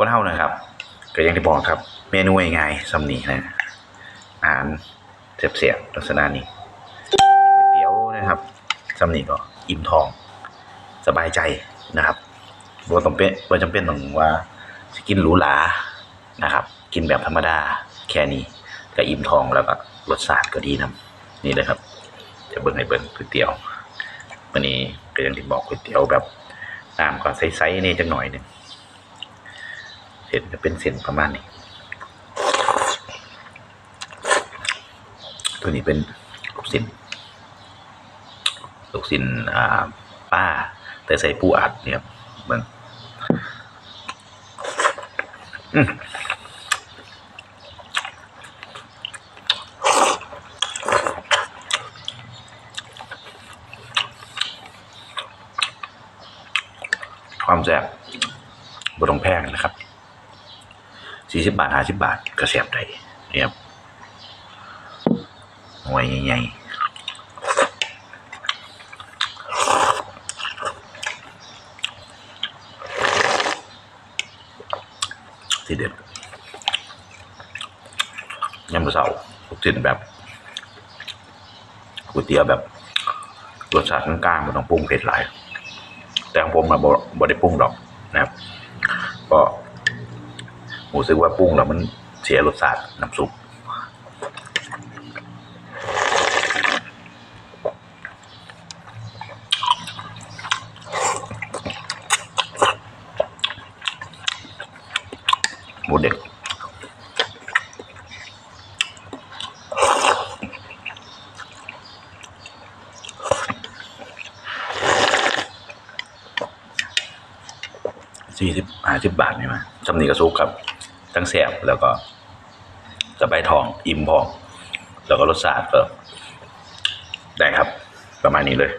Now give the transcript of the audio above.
คนเฮานะครับก็อยังที่บอกครับ เมนูง่ายๆสำนีนะอาหารเสียบๆลักษณะนี้ก๋วยเตี๋ยวนะครับสำนีก็อิ่มท้อง สบายใจนะครับบ่ต้องเป็นบ่จำเป็นต้องว่าสิกินหรูหรานะครับ กินแบบธรรมดาแค่นี้ก็อิ่มท้องแล้วก็รสชาติก็ดีนํนี่เลยครับ จะเบิ่งให้เบิ่งก๋วยเตี๋ยววันนี้ก็อย่างที่บอกก๋วยเตี๋ยวแบบน้ำก็ใสๆนี่จังหน่อยหนึ่ง เส้นก็เป็นเส้นประมาณนี้ ตัวนี้เป็นลูกชิ้นลูกชิ้นอ่าป้า แต่ใส่ปูอัดเนี่ยบเบิ่งความแซ่บบต้องแพงนะครับ สี่สิบบาทห้าสิบบาทก็แซ่บได้เนี่ยครับหน่วยใหญ่ๆที่เด็ดยำกระเสาลูกชิ้นแบบก๋วยเตี๋ยวแบบรสชาติกลางๆมันต้องปรุงเผ็ดหลาย แต่ของผมอะบ่บ่ได้ปรุงดอกนะครับก็ รู้สึกว่าปรุงแล้วมันเสียรสชาติน้ำซุปหมูเด็กสี่สิบห้าสิบบาทนี่มาจำนีกระซุกครับ ทั้งแสบแล้วก็สบายทองอิ่มพองแล้วก็รสชาติก็ได้ครับ ประมาณนี้เลย